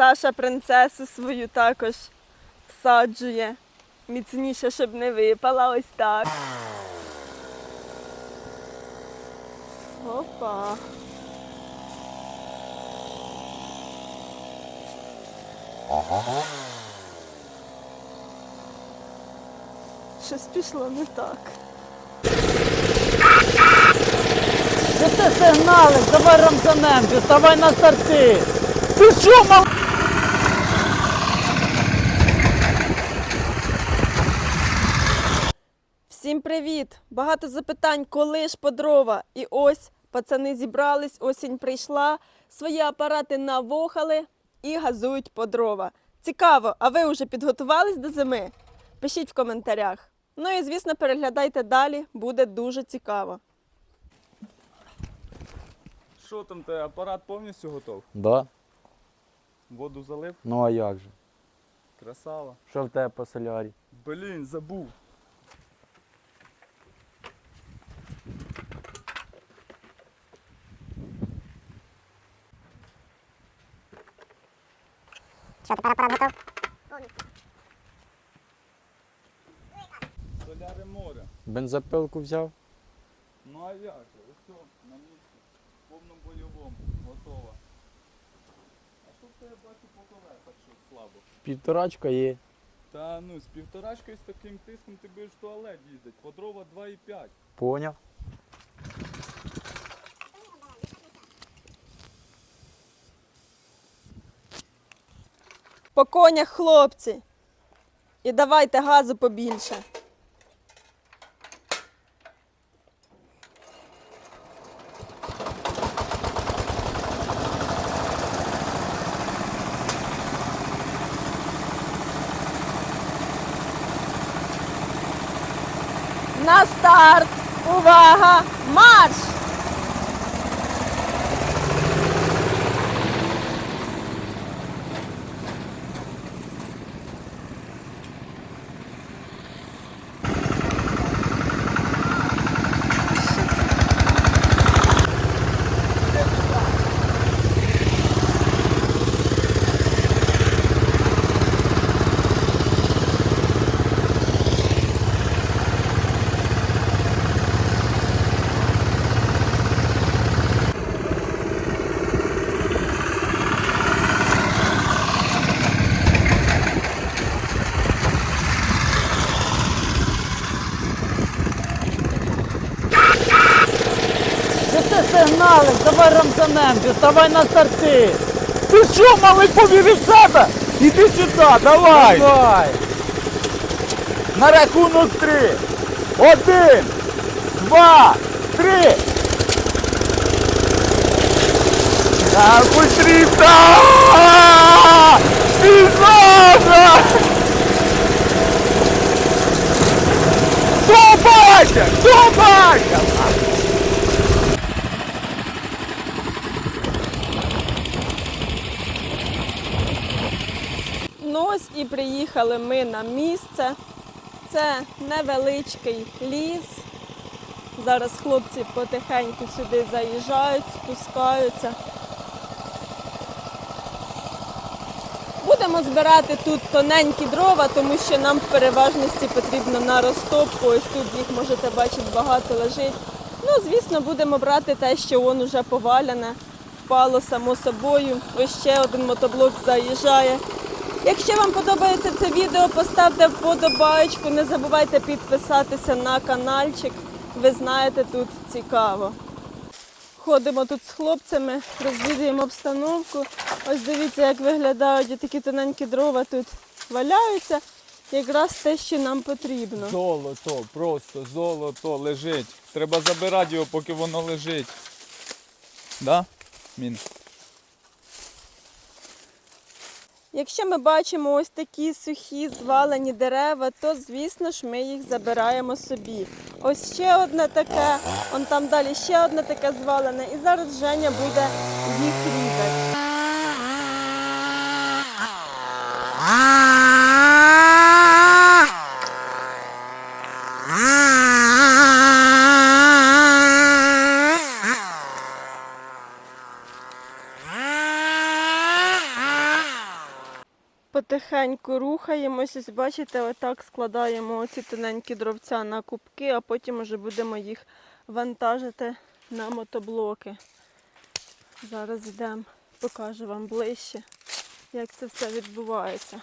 Саша принцесу свою також всаджує. Міцніше, щоб не випала ось так. Опа. Щось пішло не так. Що ти сигналиш? Давай рамзанем, ставай на старти. Ти що, мал? Всім привіт! Багато запитань, коли ж по дрова. І ось пацани зібрались, осінь прийшла, свої апарати навохали і газують по дрова. Цікаво, а ви вже підготувались до зими? Пишіть в коментарях. Ну і звісно, переглядайте далі, буде дуже цікаво. Що там, те апарат повністю готов? Да. Воду залив? Ну а як же? Красава. Що в тебе по солярі? Блін, забув. Що, тепер апарат готов? Соляри море. Бензопилку взяв? Ну а як же? Ось все, на місці. В повному бойовому. Готова. А що в тебе бачу по колесах щось слабо? Півторачка є. Та ну, з півторачкою з таким тиском ти будеш в туалет їздить. По дрова 2,5. Поняв. По конях, хлопці. І давайте газу побільше. На старт! Увага! Марш! Що ти рамзанем, ставай на старти. Ти що, малий, повірив в себе? Іди сюди, давай. Давай. На рахунок три. Один, два, три. А, быстріше! Пізно! Собака! Собака! Ну ось і приїхали ми на місце. Це невеличкий ліс. Зараз хлопці потихеньку сюди заїжджають, спускаються. Будемо збирати тут тоненькі дрова, тому що нам в переважності потрібно на розтопку. Ось тут їх можете бачити багато лежить. Ну, звісно, будемо брати те, що воно вже поваляне, впало само собою. Ось ще один мотоблок заїжджає. Якщо вам подобається це відео, поставте вподобайку, не забувайте підписатися на каналчик. Ви знаєте, тут цікаво. Ходимо тут з хлопцями, розвідуємо обстановку. Ось дивіться, як виглядають такі тоненькі дрова тут валяються. Якраз те, що нам потрібно. Золото, просто золото лежить. Треба забирати його, поки воно лежить. Да? Мін. Якщо ми бачимо ось такі сухі звалені дерева, то звісно ж ми їх забираємо собі. Ось ще одне таке, он там далі ще одне таке звалене, і зараз Женя буде їх різати. Потихеньку рухаємось. Ось бачите, отак складаємо оці тоненькі дровця на кубки, а потім вже будемо їх вантажити на мотоблоки. Зараз йдемо, покажу вам ближче, як це все відбувається.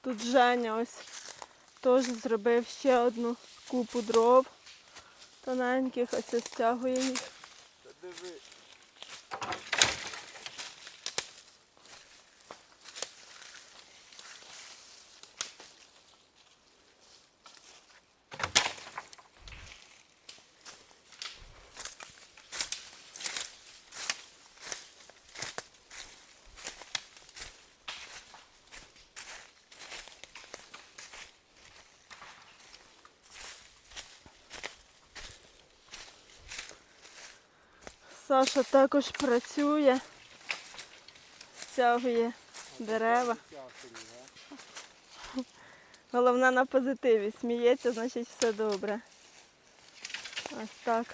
Тут Женя ось теж зробив ще одну купу дров тоненьких, ось ось стягує їх. Диви. Саша також працює, стягує дерева. Головне на позитиві. Сміється, значить все добре. Ось так.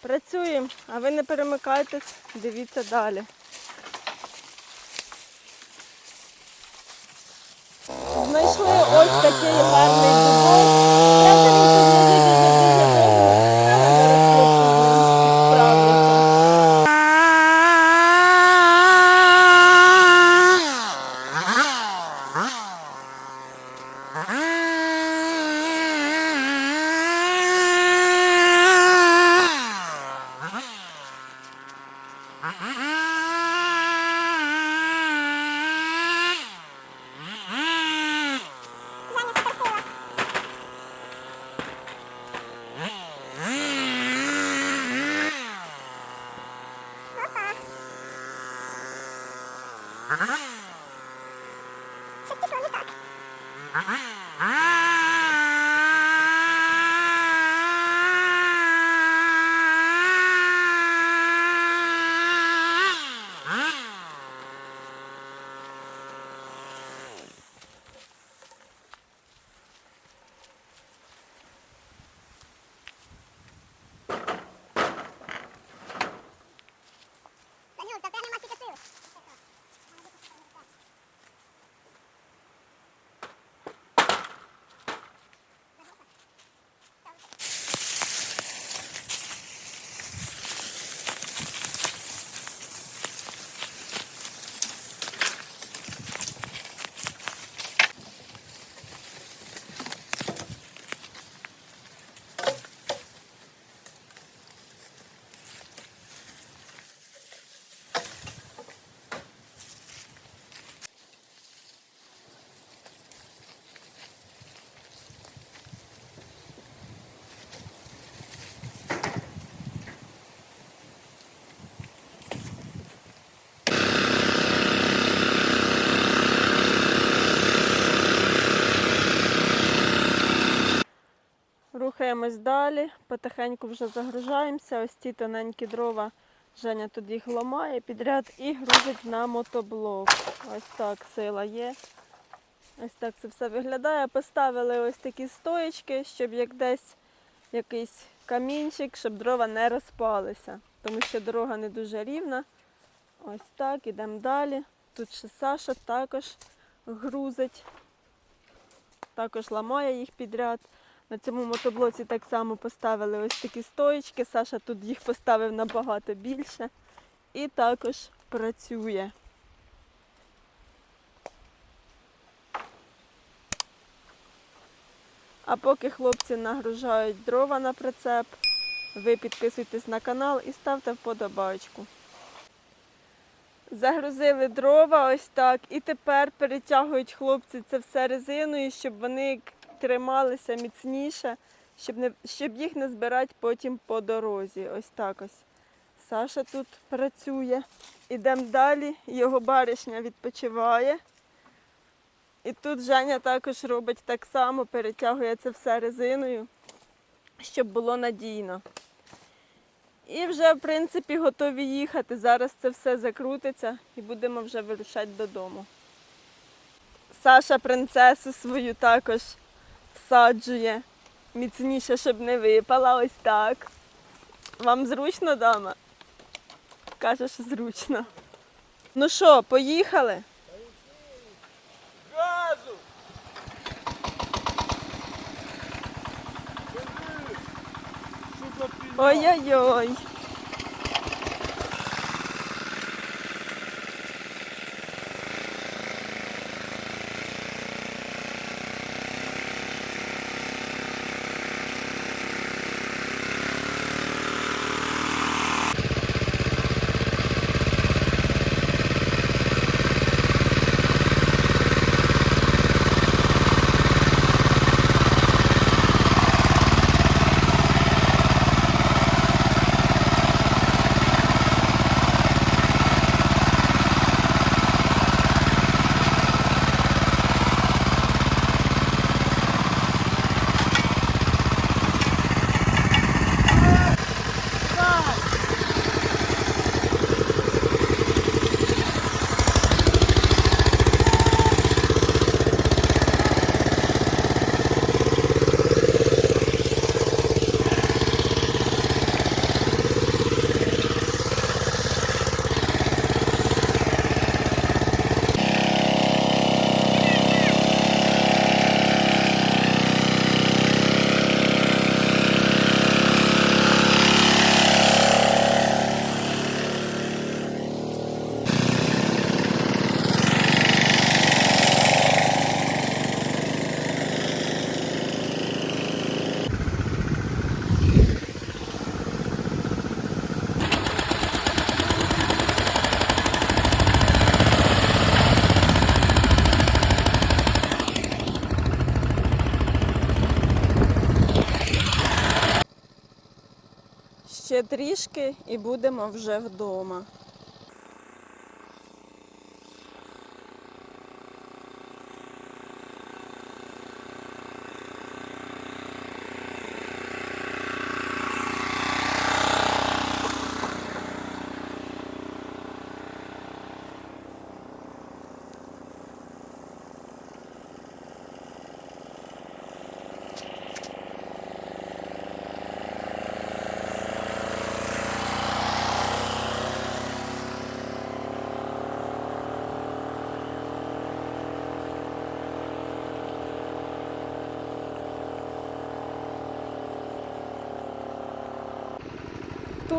Працюємо, а ви не перемикайтесь, дивіться далі. Знайшли ось такий гарний Рухаємось далі, потихеньку вже загружаємося. Ось ці тоненькі дрова. Женя тут їх ламає підряд і грузить на мотоблок. Ось так сила є. Ось так це все виглядає. Поставили ось такі стоечки, щоб як десь якийсь камінчик, щоб дрова не розпалися. Тому що дорога не дуже рівна. Ось так, ідемо далі. Тут ще Саша також грузить, також ламає їх підряд. На цьому мотоблоці так само поставили ось такі стоїчки. Саша тут їх поставив набагато більше. І також працює. А поки хлопці нагружають дрова на прицеп, ви підписуйтесь на канал і ставте вподобайку. Загрузили дрова ось так, і тепер перетягують хлопці це все резиною, щоб вони трималися міцніше, щоб, не, щоб їх не збирати потім по дорозі. Ось так ось. Саша тут працює. Ідемо далі, його баришня відпочиває. І тут Женя також робить так само, перетягує це все резиною, щоб було надійно. І вже, в принципі, готові їхати. Зараз це все закрутиться і будемо вже вирушати додому. Саша принцесу свою також всаджує міцніше, щоб не випала. Ось так. Вам зручно, дама? Кажеш, зручно. Ну що, поїхали? Газу! Що? Ой-ой-ой. Трішки і будемо вже вдома.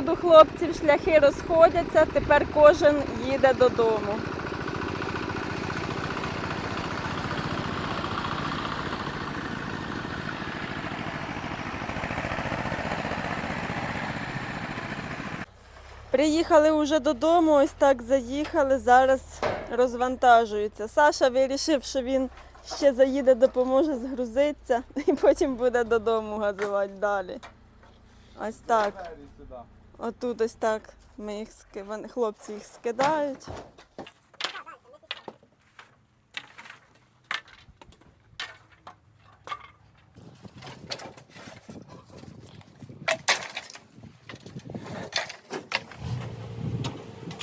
Тут у хлопців шляхи розходяться, тепер кожен їде додому. Приїхали вже додому, ось так заїхали, зараз розвантажуються. Саша вирішив, що він ще заїде, допоможе згрузитися і потім буде додому газувати далі. Ось так. Отут ось так ми їх вони, хлопці їх скидають.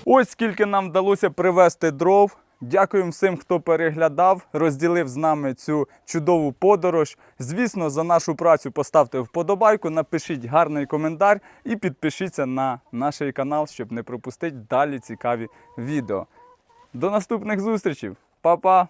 Ось скільки нам вдалося привезти дров. Дякуємо всім, хто переглядав, розділив з нами цю чудову подорож. Звісно, за нашу працю поставте вподобайку, напишіть гарний коментар і підпишіться на наш канал, щоб не пропустити далі цікаві відео. До наступних зустрічей. Па-па!